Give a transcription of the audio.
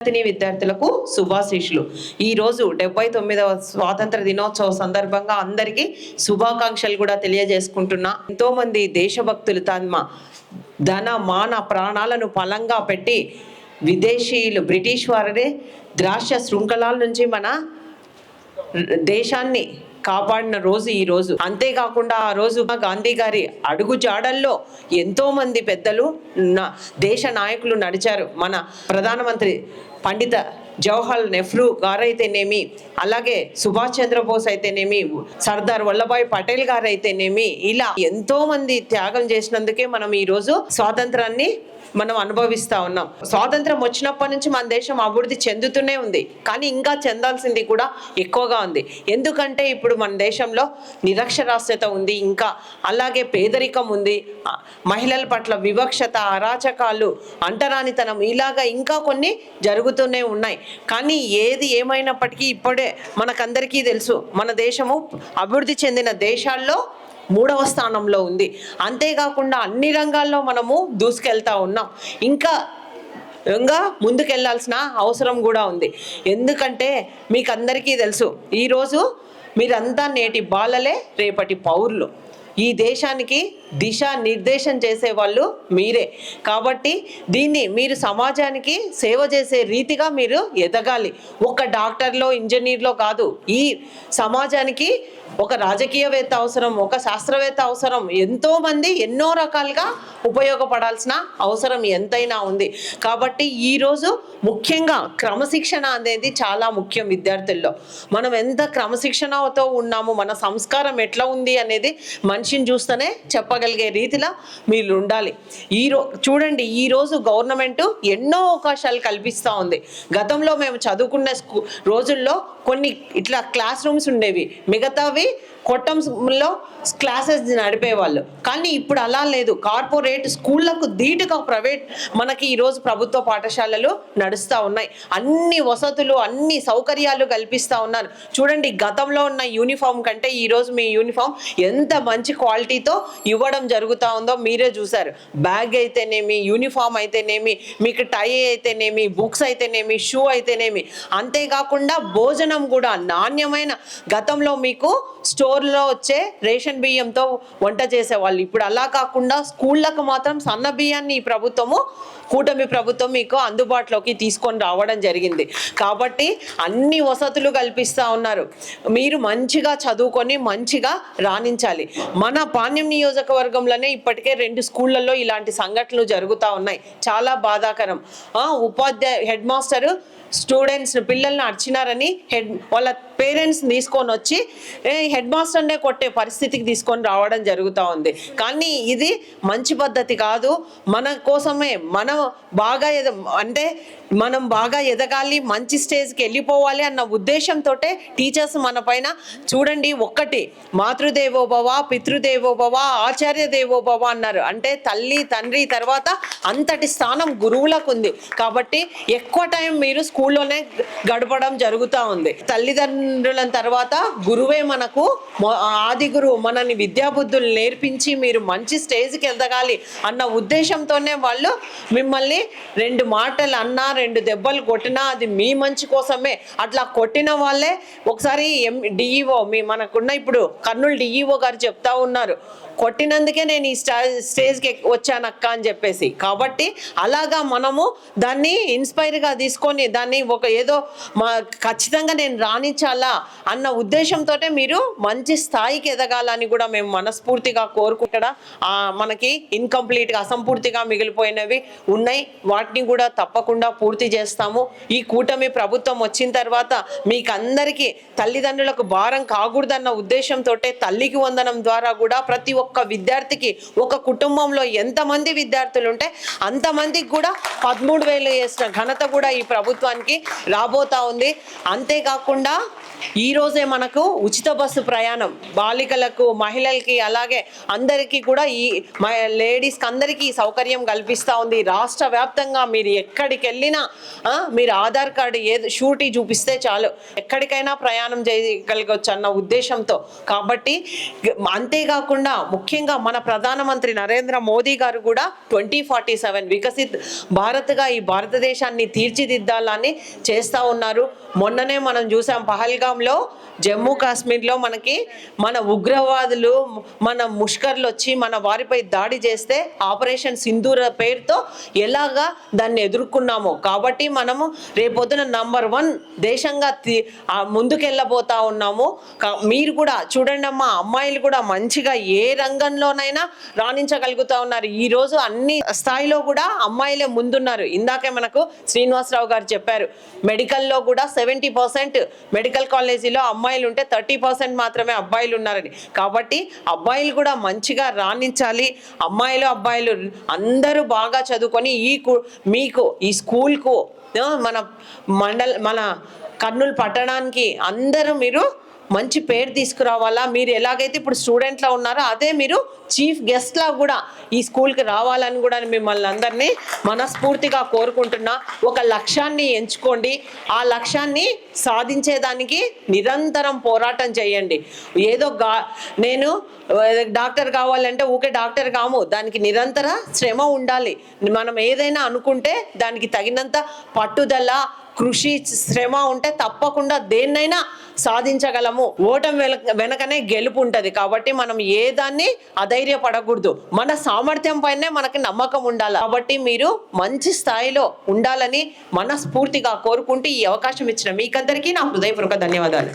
విద్యార్థిని విద్యార్థులకు శుభాశీషులు ఈ రోజు డెబ్బై తొమ్మిదవ స్వాతంత్ర దినోత్సవ సందర్భంగా అందరికీ శుభాకాంక్షలు కూడా తెలియజేసుకుంటున్నా. ఎంతో మంది దేశభక్తులు తమ ధన మాన ప్రాణాలను పలంగా పెట్టి విదేశీయులు బ్రిటిష్ వారి ద్రాక్ష శృంఖలాల నుంచి మన దేశాన్ని కాపాడిన రోజు ఈ రోజు. అంతేకాకుండా ఆ రోజు గాంధీ గారి అడుగు జాడల్లో ఎంతో మంది పెద్దలు దేశ నాయకులు నడిచారు. మన ప్రధానమంత్రి పండిత జవహర్ నెహ్రూ గారైతేనేమి అలాగే సుభాష్ చంద్రబోస్ అయితేనేమి సర్దార్ వల్లభాయ్ పటేల్ గారు అయితేనేమి ఇలా ఎంతో మంది త్యాగం చేసినందుకే మనం ఈరోజు స్వాతంత్రాన్ని మనం అనుభవిస్తా ఉన్నాం. స్వాతంత్రం వచ్చినప్పటి నుంచి మన దేశం అభివృద్ధి చెందుతూనే ఉంది. కానీ ఇంకా చెందాల్సింది కూడా ఎక్కువగా ఉంది. ఎందుకంటే ఇప్పుడు మన దేశంలో నిరక్షరాస్యత ఉంది ఇంకా. అలాగే పేదరికం ఉంది. మహిళల పట్ల వివక్షత అరాచకాలు అంటరానితనం ఇలాగా ఇంకా కొన్ని జరుగుతూనే ఉన్నాయి. కానీ ఏది ఏమైనప్పటికీ ఇప్పుడే మనకందరికీ తెలుసు. మన దేశము అభివృద్ధి చెందిన దేశాల్లో మూడవ స్థానంలో ఉంది. అంతేకాకుండా అన్ని రంగాల్లో మనము దూసుకెళ్తా ఉన్నాం. ఇంకా ఇంకా ముందుకెళ్ళాల్సిన అవసరం కూడా ఉంది. ఎందుకంటే మీకు అందరికీ తెలుసు ఈరోజు మీరంతా నేటి బాలలే రేపటి పౌరులు. ఈ దేశానికి దిశ నిర్దేశం చేసే వాళ్ళు మీరే. కాబట్టి దీన్ని మీరు సమాజానికి సేవ చేసే రీతిగా మీరు ఎదగాలి. ఒక డాక్టర్లో ఇంజనీర్లో కాదు. ఈ సమాజానికి ఒక రాజకీయవేత్త అవసరం ఒక శాస్త్రవేత్త అవసరం ఎంతోమంది ఎన్నో రకాలుగా ఉపయోగపడాల్సిన అవసరం ఎంతైనా ఉంది. కాబట్టి ఈరోజు ముఖ్యంగా క్రమశిక్షణ అనేది చాలా ముఖ్యం విద్యార్థుల్లో. మనం ఎంత క్రమశిక్షణతో ఉన్నాము మన సంస్కారం ఎట్లా ఉంది అనేది మన మనిషిని చూస్తేనే చెప్పగలిగే రీతిలో మీరు ఉండాలి ఈ చూడండి ఈరోజు గవర్నమెంట్ ఎన్నో అవకాశాలు కల్పిస్తూ ఉంది. గతంలో మేము చదువుకున్న స్కూ రోజుల్లో కొన్ని ఇట్లా క్లాస్ రూమ్స్ ఉండేవి. మిగతావి కొట్టంలో క్లాసెస్ నడిపేవాళ్ళు. కానీ ఇప్పుడు అలా లేదు. కార్పొరేట్ స్కూళ్ళకు ధీటుగా ప్రైవేట్ మనకి ఈరోజు ప్రభుత్వ పాఠశాలలు నడుస్తూ ఉన్నాయి. అన్ని వసతులు అన్ని సౌకర్యాలు కల్పిస్తూ ఉన్నారు. చూడండి గతంలో ఉన్న యూనిఫామ్ కంటే ఈరోజు మీ యూనిఫామ్ ఎంత మంచి క్వాలిటీతో ఇవ్వడం జరుగుతూ ఉందో మీరే చూశారు. బ్యాగ్ అయితేనేమి యూనిఫామ్ అయితేనేమి మీకు టై అయితేనేమి బుక్స్ అయితేనేమి షూ అయితేనేమి. అంతేకాకుండా భోజనం కూడా నాణ్యమైన గతంలో మీకు స్టోర్లో వచ్చే రేషన్ బియ్యంతో వంట చేసేవాళ్ళు. ఇప్పుడు అలా కాకుండా స్కూళ్ళకు మాత్రం సన్న బియ్యాన్ని ఈ ప్రభుత్వము కూటమి ప్రభుత్వం మీకు అందుబాటులోకి తీసుకొని రావడం జరిగింది. కాబట్టి అన్ని వసతులు కల్పిస్తూ ఉన్నారు. మీరు మంచిగా చదువుకొని మంచిగా రాణించాలి. మన పాణ్యం నియోజకవర్గంలోనే ఇప్పటికే రెండు స్కూళ్ళల్లో ఇలాంటి సంఘటనలు జరుగుతూ ఉన్నాయి. చాలా బాధాకరం. ఉపాధ్యాయ హెడ్ మాస్టరు స్టూడెంట్స్ పిల్లల్ని అర్చినారని హెడ్ వాళ్ళ పేరెంట్స్ తీసుకొని వచ్చి ఏ, హెడ్ మాస్టర్నే కొట్టే పరిస్థితికి తీసుకొని రావడం జరుగుతూ ఉంది. కానీ ఇది మంచి పద్ధతి కాదు. మన కోసమే మనం బాగా ఎద అంటే మనం బాగా ఎదగాలి మంచి స్టేజ్కి వెళ్ళిపోవాలి అన్న ఉద్దేశంతో టీచర్స్ మన పైన చూడండి ఒక్కటి మాతృదేవో భవ పితృదేవో భవ ఆచార్య దేవో భవ అన్నారు. అంటే తల్లి తండ్రి తర్వాత అంతటి స్థానం గురువులకు ఉంది. కాబట్టి ఎక్కువ టైం మీరు స్కూల్లోనే గడపడం జరుగుతూ ఉంది. తల్లిదండ్రుల తర్వాత గురువే మనకు ఆది గురువు మనని విద్యాబుద్ధులు నేర్పించి మీరు మంచి స్టేజ్కి ఎదగాలి అన్న ఉద్దేశంతోనే వాళ్ళు మిమ్మల్ని రెండు మాటలు అన్నా రెండు దెబ్బలు కొట్టినా అది మీ మంచి కోసమే. అట్లా కొట్టిన వాళ్ళే ఒకసారి ఎం డిఈఓ మీ మనకున్న ఇప్పుడు కర్నూలు డిఈఓ గారు చెప్తా ఉన్నారు. కొట్టినందుకే నేను ఈ స్టా స్టేజ్కి వచ్చానక్క అని చెప్పేసి. కాబట్టి అలాగా మనము దాన్ని ఇన్స్పైర్గా తీసుకొని దాన్ని ఒక ఏదో మా ఖచ్చితంగా నేను రాణించాలా అన్న ఉద్దేశంతో మీరు మంచి స్థాయికి ఎదగాలని కూడా మేము మనస్ఫూర్తిగా కోరుకుంటా మనకి ఇన్కంప్లీట్గా అసంపూర్తిగా మిగిలిపోయినవి ఉన్నాయి. వాటిని కూడా తప్పకుండా పూర్తి చేస్తాము. ఈ కూటమి ప్రభుత్వం వచ్చిన తర్వాత మీకు అందరికీ తల్లిదండ్రులకు భారం కాకూడదన్న ఉద్దేశంతో తల్లికి వందనం ద్వారా కూడా ప్రతి ఒక్క విద్యార్థికి ఒక కుటుంబంలో ఎంతమంది విద్యార్థులు ఉంటే అంతమందికి కూడా పదమూడు వేలు వేసిన ఘనత కూడా ఈ ప్రభుత్వానికి రాబోతా ఉంది. అంతేకాకుండా ఈరోజే మనకు ఉచిత బస్సు ప్రయాణం. బాలికలకు మహిళలకి అలాగే అందరికీ కూడా ఈ లేడీస్కి అందరికీ ఈ సౌకర్యం కల్పిస్తూ ఉంది. రాష్ట్ర వ్యాప్తంగా మీరు ఎక్కడికి వెళ్ళినా మీరు ఆధార్ కార్డు ఏది షూటీ చూపిస్తే చాలు. ఎక్కడికైనా ప్రయాణం చేయగలగవచ్చు అన్న ఉద్దేశంతో. కాబట్టి అంతేకాకుండా ముఖ్యంగా మన ప్రధానమంత్రి నరేంద్ర మోదీ గారు కూడా ట్వంటీ ఫార్టీ సెవెన్ వికసిత్ భారత్గా ఈ భారతదేశాన్ని తీర్చిదిద్దాలని చేస్తూ ఉన్నారు. మొన్ననే మనం చూసాం పహల్గాంలో జమ్మూ కాశ్మీర్లో మనకి మన ఉగ్రవాదులు మన ముష్కర్లు వచ్చి మన వారిపై దాడి చేస్తే ఆపరేషన్ సింధూర పేరుతో ఎలాగా దాన్ని ఎదుర్కొన్నామో. కాబట్టి మనము రేపొద్దున నంబర్ వన్ దేశంగా ముందుకెళ్ళబోతా ఉన్నాము. మీరు కూడా చూడండి అమ్మా అమ్మాయిలు కూడా మంచిగా ఏ రంగంలోనైనా రాణించగలుగుతా ఉన్నారు. ఈ రోజు అన్ని స్థాయిలో కూడా అమ్మాయిలే ముందున్నారు. ఇందాకే మనకు శ్రీనివాసరావు గారు చెప్పారు. మెడికల్లో కూడా సెవెంటీ పర్సెంట్ మెడికల్ కాలేజీలో అమ్మాయిలు ఉంటే థర్టీ పర్సెంట్ మాత్రమే అబ్బాయిలు ఉన్నారని కాబట్టి అబ్బాయిలు కూడా మంచిగా రాణించాలి. అమ్మాయిలు అబ్బాయిలు అందరూ బాగా చదువుకొని ఈ కు- మీకు ఈ స్కూల్కు మన మండల మన కర్నూలు పట్టణానికి అందరూ మీరు మంచి పేరు తీసుకురావాలా? మీరు ఎలాగైతే ఇప్పుడు స్టూడెంట్లో ఉన్నారో అదే మీరు చీఫ్ గెస్ట్లా కూడా ఈ స్కూల్కి రావాలని కూడా మిమ్మల్ని అందరినీ మనస్ఫూర్తిగా కోరుకుంటున్నా. ఒక లక్ష్యాన్ని ఎంచుకోండి. ఆ లక్ష్యాన్ని సాధించేదానికి నిరంతరం పోరాటం చేయండి. ఏదో గా నేను డాక్టర్ కావాలంటే ఊకే డాక్టర్ కాము. దానికి నిరంతర శ్రమ ఉండాలి. మనం ఏదైనా అనుకుంటే దానికి తగినంత పట్టుదల కృషి శ్రమ ఉంటే తప్పకుండా దేన్నైనా సాధించగలము. ఓటం వెనక వెనకనే గెలుపు ఉంటుంది. కాబట్టి మనం ఏ దాన్ని అధైర్యపడకూడదు. మన సామర్థ్యం పైనే మనకి నమ్మకం ఉండాలి. కాబట్టి మీరు మంచి స్థాయిలో ఉండాలని మనస్ఫూర్తిగా కోరుకుంటూ ఈ అవకాశం ఇచ్చిన మీకందరికీ నా హృదయపూర్వక ధన్యవాదాలు.